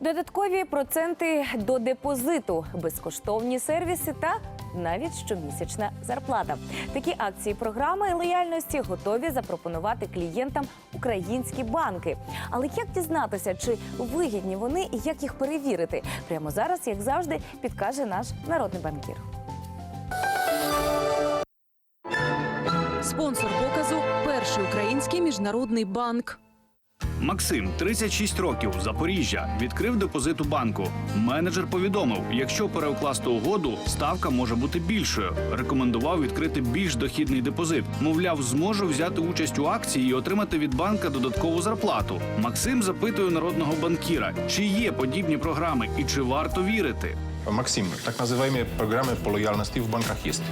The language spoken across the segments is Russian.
Додаткові проценти до депозиту, безкоштовні сервіси та навіть щомісячна зарплата. Такі акції програми лояльності готові запропонувати клієнтам українські банки. Але як дізнатися, чи вигідні вони і як їх перевірити? Прямо зараз, як завжди, підкаже наш народний банкір. Спонсор показу перший український міжнародний банк. Максим, 36 років, Запоріжжя, відкрив депозит у банку. Менеджер повідомив, якщо переукласти угоду, ставка може бути більшою. Рекомендував відкрити більш дохідний депозит. Мовляв, зможу взяти участь у акції і отримати від банка додаткову зарплату. Максим запитує народного банкіра, чи є подібні програми і чи варто вірити. Максим, так называемые программы по лояльности в банках есть.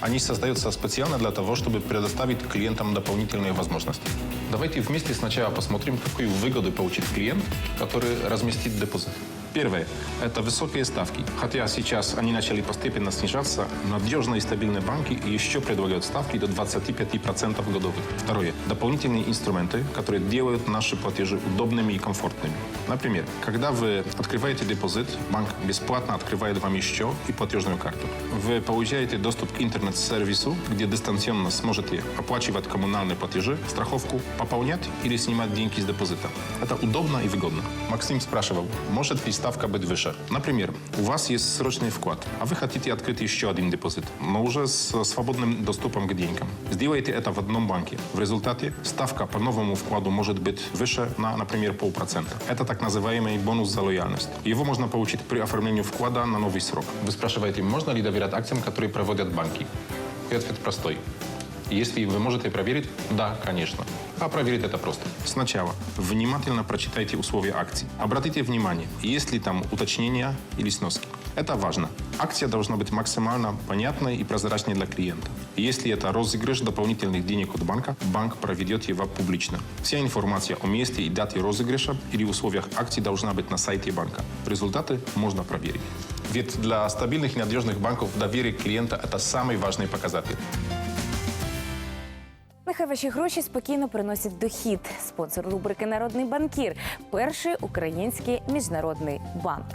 Они создаются специально для того, чтобы предоставить клиентам дополнительные возможности. Давайте вместе сначала посмотрим, какую выгоду получит клиент, который разместит депозит. Первое – это высокие ставки. Хотя сейчас они начали постепенно снижаться, надежные и стабильные банки еще предлагают ставки до 25% годовых. Второе – дополнительные инструменты, которые делают наши платежи удобными и комфортными. Например, когда вы открываете депозит, банк бесплатно открывает вам еще и платежную карту. Вы получаете доступ к интернет-сервису, где дистанционно сможете оплачивать коммунальные платежи, страховку, пополнять или снимать деньги из депозита. Это удобно и выгодно. Максим спрашивал, может ли ставка быть выше? Например, у вас есть срочный вклад, а вы хотите открыть еще один депозит, но уже с свободным доступом к деньгам. Сделайте это в одном банке. В результате ставка по новому вкладу может быть выше на, например, полпроцента. Это так называемый бонус за лояльность. Его можно получить при оформлении вклада на новый срок. Вы спрашиваете, можно ли доверять акциям, которые проводят банки? И ответ простой. Если вы можете проверить, да, конечно. А проверить это просто. Сначала внимательно прочитайте условия акций. Обратите внимание, есть ли там уточнения или сноски. Это важно. Акция должна быть максимально понятной и прозрачной для клиента. Если это розыгрыш дополнительных денег от банка, банк проведет его публично. Вся информация о месте и дате розыгрыша или условиях акции должна быть на сайте банка. Результаты можно проверить. Ведь для стабильных и надежных банков доверие клиента – это самый важный показатель. Нехай ваші гроші спокійно приносять дохід. Спонсор рубрики Народний банкір перший український міжнародний банк.